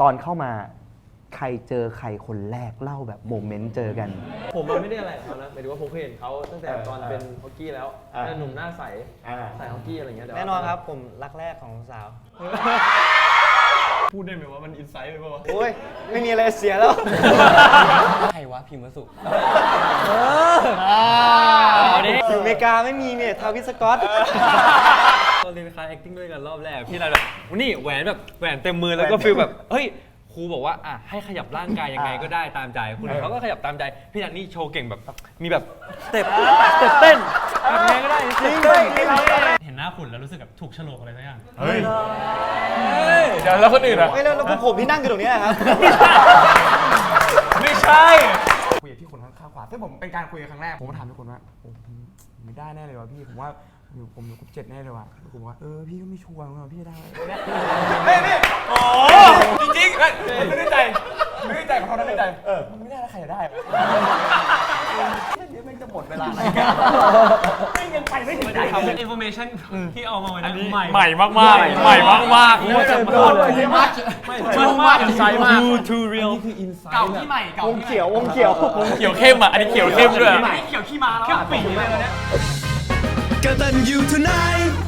ตอนเข้ามาใครเจอใครคนแรกเล่าแบบโมเมนต์เจอกัน ผมมันไม่ได้อะไรกับเขานะหมายถึงว่าผมเคยเห็นเขาตั้งแต่เออตอนเป็นฮอกกี้แล้วอ่าหนุ่มหน้าใสอ่า ใส่ฮอกกี้อะไรเงี้ยต่ว่าแน่นอนครับผมรักแรกของสาว พูดได้ไหมว่ามันอินไซต์ไปป่าวะ โอ้ย ไม่มีอะไรเสียแล้ว ใครวะพิมพ์วสุเอาดิ อยู่อเมริกาไม่มีเนี่ยทาวิสกอตต อนเรียนคลาส acting ด้วยกันรอบแรกพี่นันแบบนี่แหวนแบบแหวนเต็มมือแล้วก็ฟีลแบบเฮ้ยครูบอกว่าอะให้ขยับร่างกายยังไงก็ได้ตามใจคุณเขาก็ขยับตามใจพี่นันนี่โชว์เก่งแบบมีแบบสเต็ปสเต็ปเต้นแบบไงก็ได้สเต็ปเต้นเห็นหน้าขุนแล้วรู้สึกแบบถูกโฉลกอะไรสักอย่างเฮ้ยเดี๋ยวแล้วคนอื่นอะไม่แล้วแล้วพวกผมที่นั่งกันตรงเนี้ยครับ ไม่ใช่คุยกับที่คนข้างๆขวาซึ่งผมเป็นการคุยกันครั้งแรกผมก็ถามทุกคนว่าโอ้ผมไม่ได้แน่เลยว่ะพี่ผมว่า อยู่ผมอยู่กลุ่มเจ็ดแน่เลยว่ะผมว่าเออพี่ก็ไม่ชัวร์เหมือนกันพี่ได้ไม่ไม่โอ้จริงๆเอ้ยไม่ได้ใจไม่ได้ใจของเขาไม่ได้ใจเออมันไม่ได้แล้วใครจะได้วะแค่นี้แม่งจะหมดเวลาอะไรกันไม่ยังไปไม่ถึงไหนคำ information ที่เอามาวันนั้นใหม่ใหม่มากๆใหม่มากๆว่าจะมาชอบมากอินไซด์มาก too too real เก่าที่ใหม่เก่าวงเขียววงเขียว เขียวเข้มอะ อันนี้เขียวเข้มด้วยเขียวขี้มาแล้วเข้มปีเลยวันนี้ กตันยูทูไนท์